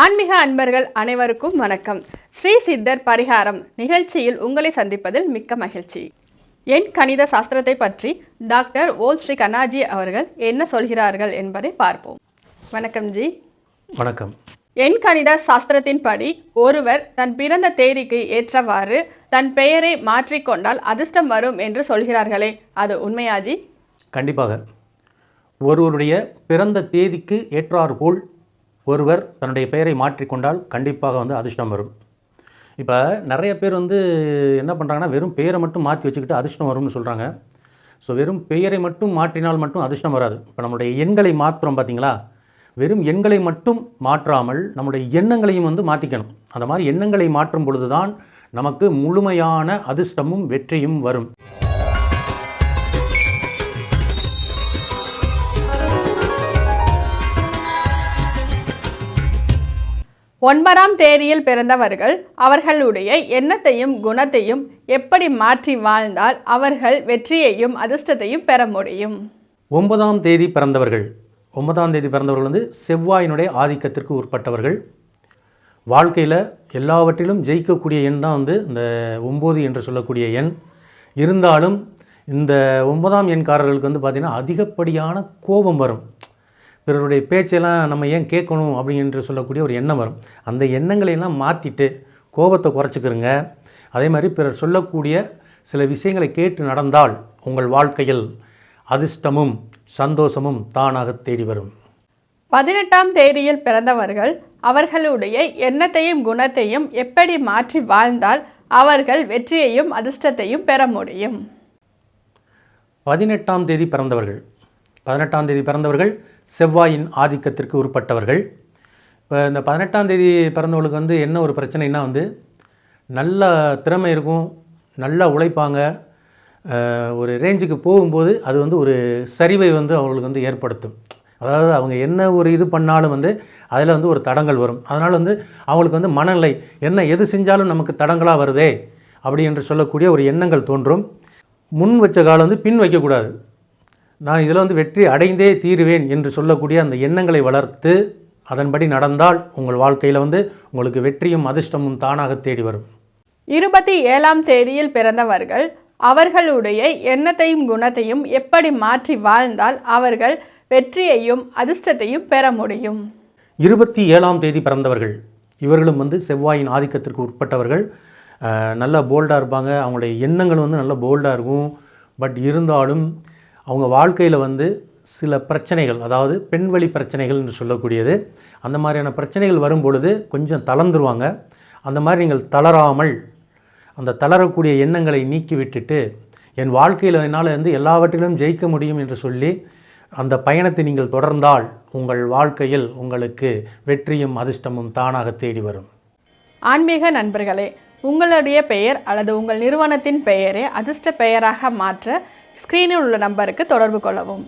ஆன்மீக அன்பர்கள் அனைவருக்கும் வணக்கம். ஸ்ரீ சித்தர் பரிகாரம் நிகழ்ச்சியில் உங்களை சந்திப்பதில் மிக்க மகிழ்ச்சி. என் கணித சாஸ்திரத்தை பற்றி டாக்டர் ஓம் ஸ்ரீ கண்ணாஜி அவர்கள் என்ன சொல்கிறார்கள் என்பதை பார்ப்போம். வணக்கம் ஜி. வணக்கம். என் கணித சாஸ்திரத்தின்படி ஒருவர் தன் பிறந்த தேதிக்கு ஏற்றவாறு தன் பெயரை மாற்றிக்கொண்டால் அதிர்ஷ்டம் வரும் என்று சொல்கிறார்களே அது உண்மையா ஜி? கண்டிப்பாக. ஒருவருடைய பிறந்த தேதிக்கு ஏற்றாற்போல் ஒருவர் தன்னுடைய பெயரை மாற்றிக்கொண்டால் கண்டிப்பாக வந்து அதிர்ஷ்டம் வரும். இப்போ நிறைய பேர் வந்து என்ன பண்ணுறாங்கன்னா வெறும் பெயரை மட்டும் மாற்றி வச்சுக்கிட்டு அதிர்ஷ்டம் வரும்னு சொல்கிறாங்க ஸோ வெறும் பெயரை மட்டும் மாற்றினால் மட்டும் அதிர்ஷ்டம் வராது. இப்போ நம்மளுடைய எண்களை மாற்றுறோம் பார்த்தீங்களா வெறும் எண்களை மட்டும் மாற்றாமல் நம்முடைய எண்ணங்களையும் வந்து மாற்றிக்கணும் அந்த மாதிரி எண்ணங்களை மாற்றும் பொழுது தான் நமக்கு முழுமையான அதிர்ஷ்டமும் வெற்றியும் வரும். ஒன்பதாம் தேதியில் பிறந்தவர்கள் அவர்களுடைய எண்ணத்தையும் குணத்தையும் எப்படி மாற்றி வாழ்ந்தால் அவர்கள் வெற்றியையும் அதிர்ஷ்டத்தையும் பெற முடியும். ஒன்பதாம் தேதி பிறந்தவர்கள். ஒன்பதாம் தேதி பிறந்தவர்கள் வந்து செவ்வாயினுடைய ஆதிக்கத்திற்கு உட்பட்டவர்கள். வாழ்க்கையில் எல்லாவற்றிலும் ஜெயிக்கக்கூடிய எண் தான் வந்து இந்த ஒம்பது என்று சொல்லக்கூடிய எண். இருந்தாலும் இந்த ஒன்பதாம் எண்காரர்களுக்கு வந்து பார்த்திங்கன்னா அதிகப்படியான கோபம் வரும். பிறருடைய பேச்செல்லாம் நம்ம ஏன் கேட்கணும் அப்படின்று சொல்லக்கூடிய ஒரு எண்ணம் வரும். அந்த எண்ணங்களை எல்லாம் மாற்றிட்டு கோபத்தை குறைச்சிக்கிறங்க. அதே மாதிரி பிறர் சொல்லக்கூடிய சில விஷயங்களை கேட்டு நடந்தால் உங்கள் வாழ்க்கையில் அதிர்ஷ்டமும் சந்தோஷமும் தானாக தேடி வரும். பதினெட்டாம் தேதியில் பிறந்தவர்கள் அவர்களுடைய எண்ணத்தையும் குணத்தையும் எப்படி மாற்றி வாழ்ந்தால் அவர்கள் வெற்றியையும் அதிர்ஷ்டத்தையும் பெற முடியும்? பதினெட்டாம் தேதி பிறந்தவர்கள் பதினெட்டாம் தேதி பிறந்தவர்கள் செவ்வாயின் ஆதிக்கத்திற்கு உட்பட்டவர்கள். இப்போ இந்த பதினெட்டாம் தேதி பிறந்தவங்களுக்கு வந்து என்ன ஒரு பிரச்சனைனா வந்து நல்ல திறமை இருக்கும் நல்லா உழைப்பாங்க ஒரு ரேஞ்சுக்கு போகும்போது அது வந்து ஒரு சரிவை வந்து அவங்களுக்கு வந்து ஏற்படுத்தும். அதாவது அவங்க என்ன ஒரு இது பண்ணாலும் வந்து அதில் வந்து ஒரு தடங்கள் வரும். அதனால் வந்து அவங்களுக்கு வந்து மனநிலை என்ன எது செஞ்சாலும் நமக்கு தடங்களாக வருதே அப்படி என்று சொல்லக்கூடிய ஒரு எண்ணங்கள் தோன்றும். முன் வச்ச காலம் வந்து பின் வைக்கக்கூடாது. நான் இதில் வந்து வெற்றி அடைந்தே தீருவேன் என்று சொல்லக்கூடிய அந்த எண்ணங்களை வளர்த்து அதன்படி நடந்தால் உங்கள் வாழ்க்கையில் வந்து உங்களுக்கு வெற்றியும் அதிர்ஷ்டமும் தானாக தேடி வரும். இருபத்தி ஏழாம் தேதியில் பிறந்தவர்கள் அவர்களுடைய எண்ணத்தையும் குணத்தையும் எப்படி மாற்றி வாழ்ந்தால் அவர்கள் வெற்றியையும் அதிர்ஷ்டத்தையும் பெற முடியும்? இருபத்தி ஏழாம் தேதி பிறந்தவர்கள் இவர்களும் வந்து செவ்வாயின் ஆதிக்கத்திற்கு உட்பட்டவர்கள். நல்லா போல்டாக இருப்பாங்க. அவங்களுடைய எண்ணங்கள் வந்து நல்லா போல்டாக இருக்கும். பட் இருந்தாலும் அவங்க வாழ்க்கையில் வந்து சில பிரச்சனைகள் அதாவது பெண்வழி பிரச்சனைகள் என்று சொல்லக்கூடியது. அந்த மாதிரியான பிரச்சனைகள் வரும் பொழுது கொஞ்சம் தளர்ந்துருவாங்க. அந்த மாதிரி நீங்கள் தளராமல் அந்த தளரக்கூடிய எண்ணங்களை நீக்கி விட்டுட்டு என் வாழ்க்கையில் என்னால் வந்து எல்லாவற்றிலும் ஜெயிக்க முடியும் என்று சொல்லி அந்த பயணத்தை நீங்கள் தொடர்ந்தால் உங்கள் வாழ்க்கையில் உங்களுக்கு வெற்றியும் அதிர்ஷ்டமும் தானாக தேடி வரும். ஆன்மீக நண்பர்களே உங்களுடைய பெயர் அல்லது உங்கள் நிறுவனத்தின் பெயரை அதிர்ஷ்ட பெயராக மாற்ற ஸ்க்ரீனில் உள்ள நம்பருக்கு தொடர்பு கொள்ளவும்.